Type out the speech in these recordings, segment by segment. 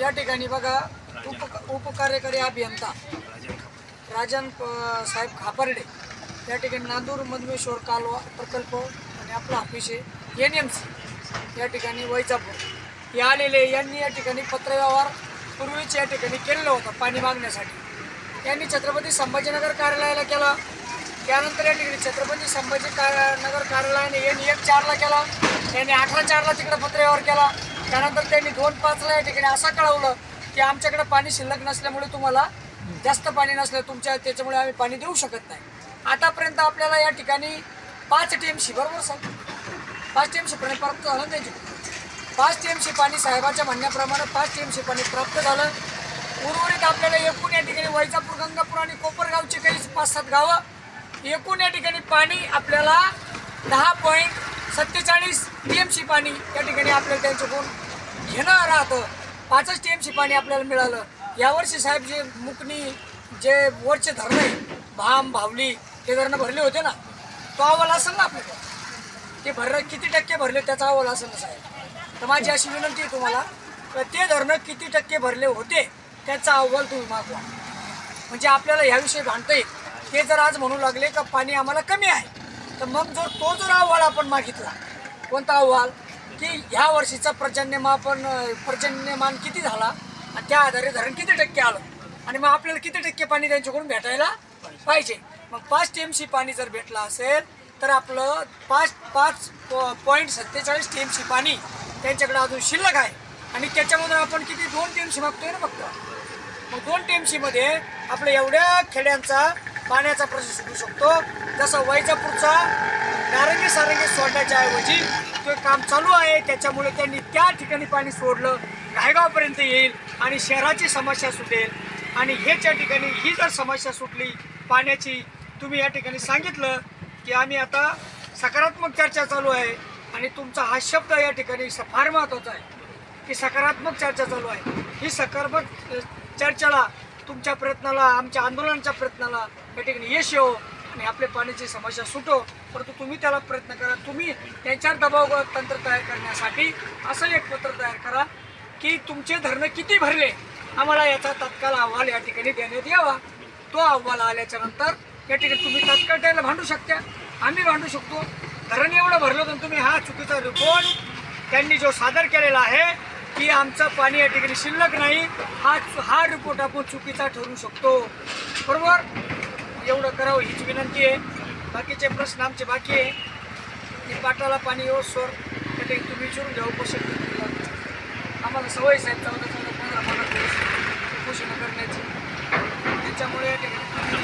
या ठिकाणी बघा उप उपकार्यकारी अभियंता. राजन साहेब खापर्डे. या ठिकाणी नांदूर मधमेश्वर कालवा प्रकल्प आणि आपला ऑफिस आहे. एन एम सी या ठिकाणी वैजापूर. हे आलेले यांनी या ठिकाणी पत्रव्यवहार पूर्वीच या ठिकाणी केलेलं होतं पाणी मागण्यासाठी. त्यांनी छत्रपती संभाजीनगर कार्यालयाला केला. त्यानंतर या ठिकाणी छत्रपती संभाजी का- नगर कार्यालयाने एन एक चारला केला. त्यांनी अठरा चारला तिकडे पत्रव्यवहार केला. त्यानंतर त्यांनी दोन पाचला या ठिकाणी असं कळवलं की आमच्याकडे पाणी शिल्लक नसल्यामुळे तुम्हाला जास्त पाणी नसलं तुमच्या त्याच्यामुळे आम्ही पाणी देऊ शकत नाही. आतापर्यंत आपल्याला या ठिकाणी पाच टी एम सी बरोबर सर? पाच टी एम सी पाणी प्राप्त झालं ना त्यांची पाच टी एम सी पाणी साहेबाच्या म्हणण्याप्रमाणे पाच टी एम सी पाणी प्राप्त झालं. उर्वरित आपल्याला एकूण या ठिकाणी वैजापूर गंगापूर आणि कोपरगावची काही पाच सात गावं. एकूण या ठिकाणी पाणी आपल्याला दहा पॉईंट सत्तेचाळीस टी एम सी पाणी या ठिकाणी आपल्याला त्यांच्याकडून घेणं राहतं पाचच टी एम पाणी आपल्याला मिळालं. यावर्षी साहेब जे मुकणी जे वरचे धरणं आहे भाम भावली ते धरणं भरले होते ना? तो अहवाल असेल ना आपल्या ते भरलं किती टक्के भरले त्याचा अहवाल असेल ना साहेब? तर माझी अशी विनंती आहे तुम्हाला तर ते धरणं किती टक्के भरले होते त्याचा अहवाल तुम्ही मागवा. म्हणजे आपल्याला ह्याविषयी भांडता येईल. ते जर आज म्हणू लागले का पाणी आम्हाला कमी आहे तर मग जर तो जर अहवाल आपण मागितला कोणता अहवाल? की ह्या वर्षीचा पर्जन्यमापन पर्जन्यमान किती झाला? आणि त्या आधारे धरण किती टक्के आलं? आणि मग आपल्याला किती टक्के पाणी त्यांच्याकडून भेटायला पाहिजे? मग पाच टी एम सी पाणी जर भेटलं असेल तर आपलं पाच पाच पॉईंट सत्तेचाळीस टी एम सी पाणी त्यांच्याकडे अजून शिल्लक आहे. आणि त्याच्यामधून आपण किती दोन टी एम सी मागतोय ना फक्त? मग दोन टी एम सीमध्ये आपल्या एवढ्या खेड्यांचा पाण्याचा प्रश्न सुटू शकतो. जसं वैजापूरचा नारंगी सारंगी सोडण्याच्या ऐवजी ते काम चालू आहे त्याच्यामुळे त्यांनी त्या ठिकाणी पाणी सोडलं रायगावपर्यंत येईल आणि शहराची समस्या सुटेल. आणि ह्याच्या ठिकाणी ही जर समस्या सुटली पाण्याची तुम्ही या ठिकाणी सांगितलं की आम्ही आता सकारात्मक चर्चा चालू आहे आणि तुमचा हा शब्द या ठिकाणी फार महत्त्वाचा आहे की सकारात्मक चर्चा चालू आहे. ही सकारात्मक चर्चेला तुमच्या प्रयत्नाला आमच्या आंदोलनाच्या प्रयत्नाला या ठिकाणी यश येऊ आणि आपल्या पाण्याची समस्या सुटो परंतु तुम्ही त्याला प्रयत्न करा. तुम्ही त्यांच्यावर दबाव तंत्र तयार करण्यासाठी असं एक पत्र तयार करा की तुमचे धरणं किती भरले? आम्हाला याचा तत्काळ अहवाल या ठिकाणी देण्यात यावा. तो अहवाल आल्याच्यानंतर या ठिकाणी तुम्ही तत्काळ त्याला भांडू शकता. आम्ही भांडू शकतो. धरण एवढं भरलं तर तुम्ही हा चुकीचा रिपोर्ट त्यांनी जो सादर केलेला आहे की आमचं पाणी या ठिकाणी शिल्लक नाही हा हा रिपोर्ट आपण चुकीचा ठरू शकतो. बरोबर? एवढं करावं हीच विनंती आहे. बाकीचे प्रश्न आमचे बाकी आहे. की पाटाला पाणी येऊसवर म्हणजे ठिकाणी तुम्ही विचारून घ्या उपोषण आम्हाला सवय साहेब चौदा चौदा पंधरा पंधरा दिवस उपोषण करण्याची. त्याच्यामुळे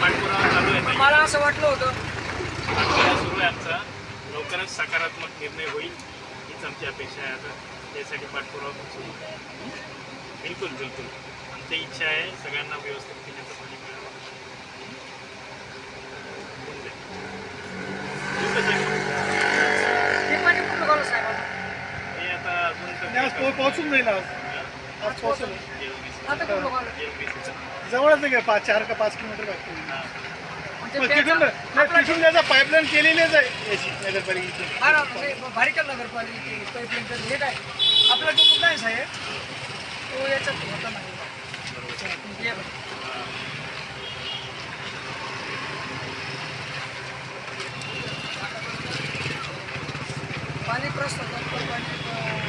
पाठपुरावा मला असं वाटलं होतं सुरू आहे आमचा. लवकरच सकारात्मक निर्णय होईल हीच आमची अपेक्षा आहे आता. त्यासाठी पाठपुरावा सुरू बिलकुल बिलकुल. आमची इच्छा आहे सगळ्यांना व्यवस्थित पिण्याचं पाणी मिळावं होऊन जाईल. येऊ का साहेब? हे पाणी कुठं झालं साहेब आता? हे आता अजून तर नाही, आज काही पो- पोहोचून जाईल आज. आज पोहोचेल. जवळच आहे पाच चार का पाच किलोमीटर त्याचा- तिथून नाही, तिथून त्याचा पाईपलाईन केलेलीच आहे. याची नगरपालिकेची. म्हणजे भारीकल नगरपालिकेची पाईपलाईन तर हे काय? आपला जो मुद्दा आहे साहेब तो याच्यात होता नाही. बघ. पाणी प्रश्न होता,